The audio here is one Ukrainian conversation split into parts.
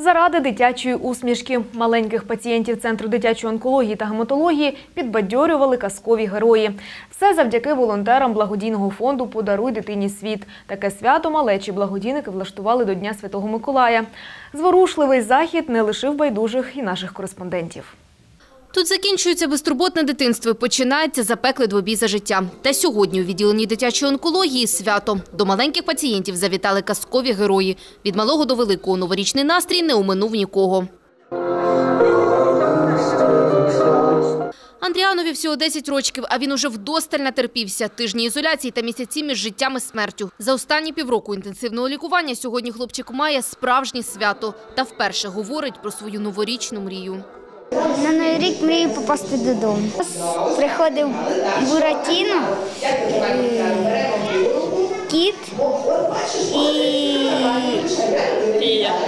Заради дитячої усмішки маленьких пацієнтів Центру дитячої онкології та гематології підбадьорювали казкові герої. Все завдяки волонтерам благодійного фонду Подаруй дитині світ. Таке свято малечі благодійники влаштували до Дня Святого Миколая. Зворушливий захід не лишив байдужих і наших кореспондентів. Тут закінчується безтурботне дитинство і починається запеклий двобій за життя. Та сьогодні у відділенні дитячої онкології свято. До маленьких пацієнтів завітали казкові герої. Від малого до великого новорічний настрій не уминув нікого. Андріанові всього 10 років, а він уже вдосталь натерпівся. Тижні ізоляції та місяці між життям і смертю. За останні півроку інтенсивного лікування сьогодні хлопчик має справжнє свято та вперше говорить про свою новорічну мрію. На новий рік мрію попасти додому. Приходив Буратіно, кіт і,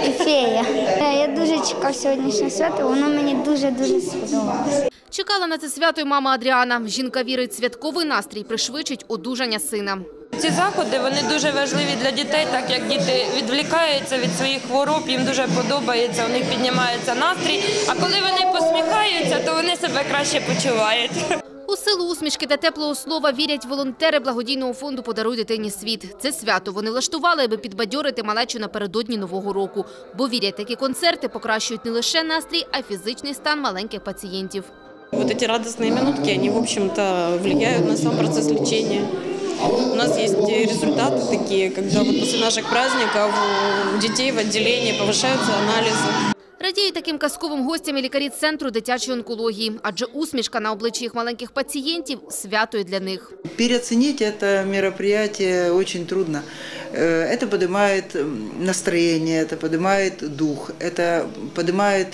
і фея. Е, Я дуже чекав сьогоднішнє свято, воно мені дуже-дуже сподобалось. Чекала на це свято й мама Адріана. Жінка вірить, святковий настрій пришвидшить одужання сина. Ці заходи вони дуже важливі для дітей, так як діти відвлікаються від своїх хвороб, їм дуже подобається, у них піднімається настрій. А коли вони посміхаються, то вони себе краще почувають. У силу усмішки та теплого слова вірять волонтери благодійного фонду «Подаруй дитині світ». Це свято вони влаштували, аби підбадьорити малечу напередодні Нового року. Бо вірять, такі концерти покращують не лише настрій, а й фізичний стан маленьких пацієнтів. Вот эти радостные минутки, они, в общем-то, влияют на сам процесс лечения. У нас есть результаты такие, когда вот после наших праздников у детей в отделении повышаются анализы. Радіють таким казковим гостям і лікарі Центру дитячої онкології. Адже усмішка на обличчі їх маленьких пацієнтів – свято й для них. Переоценить это мероприятие очень трудно. Э, Это поднимает м, настроение, это поднимает дух, это поднимает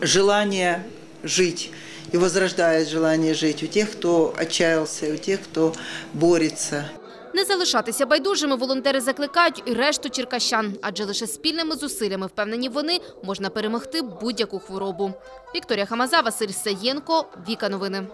желание жить и возрождает желание жить у тех, кто отчаялся, у тех, кто борется. Не залишатися байдужими волонтери закликають і решту черкащан, адже лише спільними зусиллями, впевнені вони, можна перемогти будь-яку хворобу. Вікторія Хамаза, Василь Саєнко, Віка Новини.